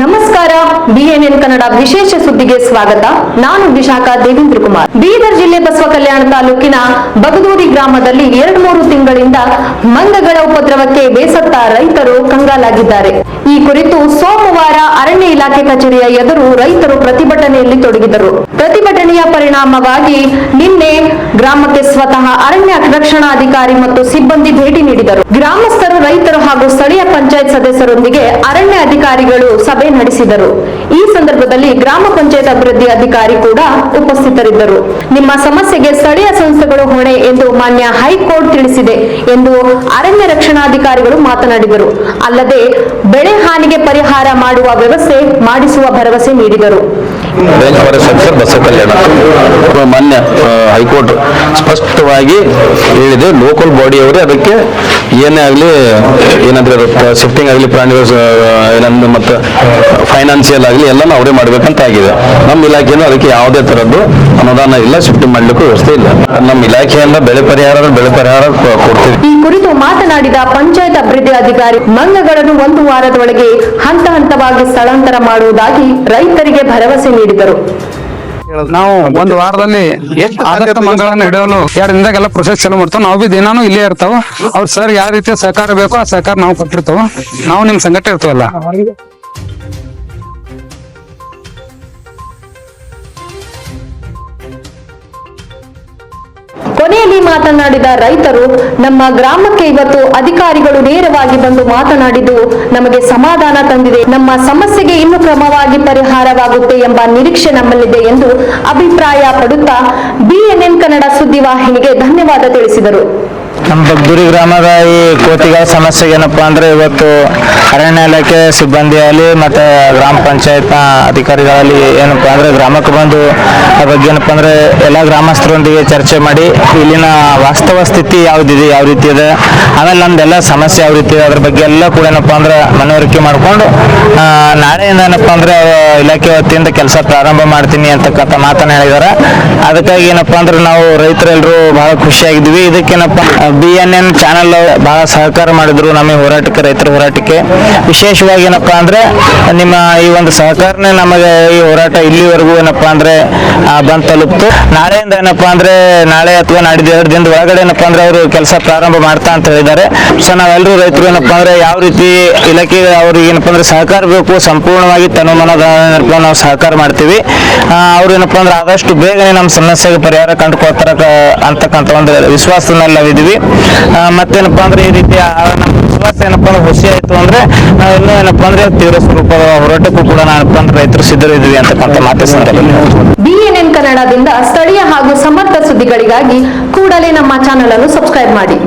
ನಮಸ್ಕಾರ. ಬಿಎನ್ಎನ್ ಕನ್ನಡ ವಿಶೇಷ ಸುದ್ದಿಗೆ ಸ್ವಾಗತ. ನಾನು ವಿಶಾಖಾ ದೇವೇಂದ್ರ ಕುಮಾರ್. ಬೀದರ್ ಜಿಲ್ಲೆ ಬಸವ ಕಲ್ಯಾಣ ತಾಲೂಕಿನ ಬಗದೂರಿ ಗ್ರಾಮದಲ್ಲಿ ಎರಡ್ ಮೂರು ತಿಂಗಳಿಂದ ಮಂಗಗಳ ಉಪದ್ರವಕ್ಕೆ ಬೇಸತ್ತ ರೈತರು ಕಂಗಾಲಾಗಿದ್ದಾರೆ. ಈ ಕುರಿತು ಸೋಮವಾರ ಅರಣ್ಯ ಇಲಾಖೆ ಕಚೇರಿಯ ಎದುರು ರೈತರು ಪ್ರತಿಭಟನೆಯಲ್ಲಿ ತೊಡಗಿದರು. ಪ್ರತಿಭಟನೆಯ ಪರಿಣಾಮವಾಗಿ ನಿನ್ನೆ ಗ್ರಾಮಕ್ಕೆ ಸ್ವತಃ ಅರಣ್ಯ ರಕ್ಷಣಾಧಿಕಾರಿ ಮತ್ತು ಸಿಬ್ಬಂದಿ ಭೇಟಿ ನೀಡಿದರು. ಗ್ರಾಮಸ್ಥರು ರೈತರು ಹಾಗೂ ಸ್ಥಳೀಯ ಪಂಚಾಯತ್ ಸದಸ್ಯರೊಂದಿಗೆ ಅರಣ್ಯ ಅಧಿಕಾರಿಗಳು ಸಭೆ ನಡೆಸಿದರು. ಈ ಸಂದರ್ಭದಲ್ಲಿ ಗ್ರಾಮ ಪಂಚಾಯತ್ ಅಭಿವೃದ್ಧಿ ಅಧಿಕಾರಿ ಕೂಡ ಉಪಸ್ಥಿತರಿದ್ದರು. ನಿಮ್ಮ ಸಮಸ್ಯೆಗೆ ಸ್ಥಳೀಯ ಸಂಸ್ಥೆಗಳು ಹೊಣೆ ಎಂದು ಮಾನ್ಯ ಹೈಕೋರ್ಟ್ ತಿಳಿಸಿದೆ ಎಂದು ಅರಣ್ಯ ರಕ್ಷಣಾಧಿಕಾರಿಗಳು ಮಾತನಾಡಿದರು. ಅಲ್ಲದೆ, ಬೆಳೆ ಹಾನಿಗೆ ಪರಿಹಾರ ಮಾಡುವ ವ್ಯವಸ್ಥೆ ಮಾಡಿಸುವ ಭರವಸೆ ನೀಡಿದರು. ಮಾನ್ಯ ಹೈಕೋರ್ಟ್ ಸ್ಪಷ್ಟವಾಗಿ ಹೇಳಿದೆ, ಲೋಕಲ್ ಬಾಡಿಯವರೇ ಅದಕ್ಕೆ ಏನೇ ಆಗಲಿ, ಏನಂದ್ರೆ ಶಿಫ್ಟಿಂಗ್ ಆಗಲಿ, ಪ್ರಾಣಿಗಳು ಏನಂದ್ರೆ ಮತ್ತು ಫೈನಾನ್ಷಿಯಲ್ ಆಗಲಿ ಎಲ್ಲನೂ ಅವರೇ ಮಾಡಬೇಕಂತ ಆಗಿದೆ. ನಮ್ಮ ಇಲಾಖೆಯೂ ಅದಕ್ಕೆ ಯಾವುದೇ ಥರದ್ದು ಅನುದಾನ ಇಲ್ಲ ಶಿಫ್ಟಿಂಗ್ ಮಾಡಲಿಕ್ಕೂ ವ್ಯವಸ್ಥೆ ಇಲ್ಲ. ನಮ್ಮ ಇಲಾಖೆಯಿಂದ ಬೆಳೆ ಪರಿಹಾರ ಬೆಳೆ ಪರಿಹಾರ ಕೊಡ್ತೀವಿ. ಈ ಕುರಿತು ಮಾತನಾಡಿದ ಪಂಚಾಯತ್ ಅಭಿವೃದ್ಧಿ ಅಧಿಕಾರಿ ಮಂಗಗಳನ್ನು ಒಂದು ವಾರದೊಳಗೆ ಹಂತ ಹಂತವಾಗಿ ಸ್ಥಳಾಂತರ ಮಾಡುವುದಾಗಿ ರೈತರಿಗೆ ಭರವಸೆ ನೀಡಿದರು. ನಾವು ಒಂದು ವಾರದಲ್ಲಿ ಆದಷ್ಟು ಮಂಗಳನ್ನ ಹಿಡಿಯಲು ಎರಡು ದಿನದಾಗೆಲ್ಲ ಪ್ರೊಸೆಸ್ ಚಾಲೂ ಮಾಡ್ತಾವ. ನಾವು ಬಿ ದಿನಾನು ಇಲ್ಲೇ ಇರ್ತಾವ. ಅವ್ರ ಸರ್ ಯಾವ ರೀತಿ ಸಹಕಾರ ಬೇಕೋ ಆ ಸಹಕಾರ ನಾವು ಕೊಟ್ಟಿರ್ತಾವ. ನಾವು ನಿಮ್ ಸಂಘಟ ಇರ್ತಾವಲ್ಲ? ಕೊನೆಯಲ್ಲಿ ಮಾತನಾಡಿದ ರೈತರು, ನಮ್ಮ ಗ್ರಾಮಕ್ಕೆ ಇವತ್ತು ಅಧಿಕಾರಿಗಳು ನೇರವಾಗಿ ಬಂದು ಮಾತನಾಡಿದ್ದು ನಮಗೆ ಸಮಾಧಾನ ತಂದಿದೆ. ನಮ್ಮ ಸಮಸ್ಯೆಗೆ ಇನ್ನು ಕ್ರಮವಾಗಿ ಪರಿಹಾರವಾಗುತ್ತೆ ಎಂಬ ನಿರೀಕ್ಷೆ ನಮ್ಮಲ್ಲಿದೆ ಎಂದು ಅಭಿಪ್ರಾಯ ಪಡುತ್ತಾ ಬಿಎನ್ಎನ್ ಕನ್ನಡ ಸುದ್ದಿವಾಹಿನಿಗೆ ಧನ್ಯವಾದ ತಿಳಿಸಿದರು. ನಮ್ಮ ಬಗ್ಗುರಿ ಗ್ರಾಮದ ಈ ಕೋತಿಗಳ ಸಮಸ್ಯೆ ಏನಪ್ಪ ಅಂದ್ರೆ ಇವತ್ತು ಅರಣ್ಯ ಇಲಾಖೆ ಸಿಬ್ಬಂದಿ ಆಗಲಿ ಮತ್ತೆ ಗ್ರಾಮ ಪಂಚಾಯತ್ನ ಅಧಿಕಾರಿಗಳಲ್ಲಿ ಏನಪ್ಪ ಅಂದ್ರೆ ಗ್ರಾಮಕ್ಕೆ ಬಂದು ಆ ಬಗ್ಗೆ ಏನಪ್ಪ ಅಂದ್ರೆ ಎಲ್ಲ ಗ್ರಾಮಸ್ಥರೊಂದಿಗೆ ಚರ್ಚೆ ಮಾಡಿ ಇಲ್ಲಿನ ವಾಸ್ತವ ಸ್ಥಿತಿ ಯಾವ್ದಿದೆ, ಯಾವ ರೀತಿ ಇದೆ, ಆಮೇಲೆ ನಮ್ದೆಲ್ಲ ಸಮಸ್ಯೆ ಯಾವ ರೀತಿ ಇದೆ ಅದ್ರ ಬಗ್ಗೆ ಎಲ್ಲ ಕೂಡ ಏನಪ್ಪ ಅಂದ್ರೆ ಮನವರಿಕೆ ಮಾಡ್ಕೊಂಡು ನಾಳೆಯಿಂದ ಏನಪ್ಪಾ ಅಂದ್ರೆ ಇಲಾಖೆ ವತಿಯಿಂದ ಕೆಲಸ ಪ್ರಾರಂಭ ಮಾಡ್ತೀನಿ ಅಂತಕ್ಕಂಥ ಮಾತನ್ನ ಹೇಳಿದಾರೆ ಅದಕ್ಕಾಗಿ ಏನಪ್ಪ ಅಂದ್ರೆ ನಾವು ರೈತರೆಲ್ಲರೂ ಬಹಳ ಖುಷಿಯಾಗಿದ್ವಿ ಇದಕ್ಕೇನಪ್ಪ ಬಿ ಎನ್ ಎನ್ ಚಾನಲ್ ಬಹಳ ಸಹಕಾರ ಮಾಡಿದ್ರು ನಮ್ಮ ಹೋರಾಟಕ್ಕೆ, ರೈತರ ಹೋರಾಟಕ್ಕೆ. ವಿಶೇಷವಾಗಿ ಏನಪ್ಪ ಅಂದ್ರೆ, ನಿಮ್ಮ ಈ ಒಂದು ಸಹಕಾರನೇ ನಮಗೆ ಈ ಹೋರಾಟ ಇಲ್ಲಿವರೆಗೂ ಏನಪ್ಪಾ ಅಂದ್ರೆ ಬಂದು ತಲುಪ್ತು. ನಾಳೆಯಿಂದ ಏನಪ್ಪಾ ಅಂದ್ರೆ, ನಾಳೆ ಅಥವಾ ನಾಡಿದ ಎರಡು ದಿನದ ಒಳಗಡೆ ಏನಪ್ಪಾ ಅಂದ್ರೆ ಅವರು ಕೆಲಸ ಪ್ರಾರಂಭ ಮಾಡ್ತಾ ಅಂತ ಹೇಳಿದ್ದಾರೆ. ಸೊ ನಾವೆಲ್ಲರೂ ರೈತರು ಏನಪ್ಪಾ ಅಂದ್ರೆ, ಯಾವ ರೀತಿ ಇಲಾಖೆ ಅವ್ರಿಗೆ ಏನಪ್ಪಾ ಅಂದ್ರೆ ಸಹಕಾರ ಬೇಕು, ಸಂಪೂರ್ಣವಾಗಿ ತನು ಏನಪ್ಪಾ ನಾವು ಸಹಕಾರ ಮಾಡ್ತೀವಿ. ಅವ್ರು ಏನಪ್ಪಾ ಅಂದ್ರೆ ಆದಷ್ಟು ಬೇಗನೆ ನಮ್ಮ ಸಮಸ್ಯೆಗೆ ಪರಿಹಾರ ಕಂಡುಕೊಳ್ತಾರ ಅಂತಕ್ಕಂಥ ಒಂದು ವಿಶ್ವಾಸದಲ್ಲಿ ನಾವಿದ್ದೀವಿ. ಮತ್ತೇನಪ್ಪಾ ಅಂದ್ರೆ ಈ ರೀತಿ ನಮ್ಮ ವಿಶ್ವಾಸ ಏನಪ್ಪಾ ಅಂದ್ರೆ ಹುಸಿ ಆಯ್ತು ಅಂದ್ರೆ ನಾವು ಇನ್ನೂ ಏನಪ್ಪಾ ಅಂದ್ರೆ ತೀವ್ರ ಸ್ವರೂಪದ ಹೋರಾಟಕ್ಕೂ ಕೂಡ ನಾನಪ್ಪ ಅಂದ್ರೆ ರೈತರು ಸಿದ್ಧರಿದ್ದೀವಿ ಅಂತಕ್ಕಂಥ ಮಾತು ಸಂದರ್ಭದಲ್ಲಿ. ಬಿಎನ್ಎನ್ ಕನ್ನಡದಿಂದ ಸ್ಥಳೀಯ ಹಾಗೂ ಸಮರ್ಥ ಸುದ್ದಿಗಳಿಗಾಗಿ ಕೂಡಲೇ ನಮ್ಮ ಚಾನೆಲ್ ಅನ್ನು ಸಬ್ಸ್ಕ್ರೈಬ್ ಮಾಡಿ.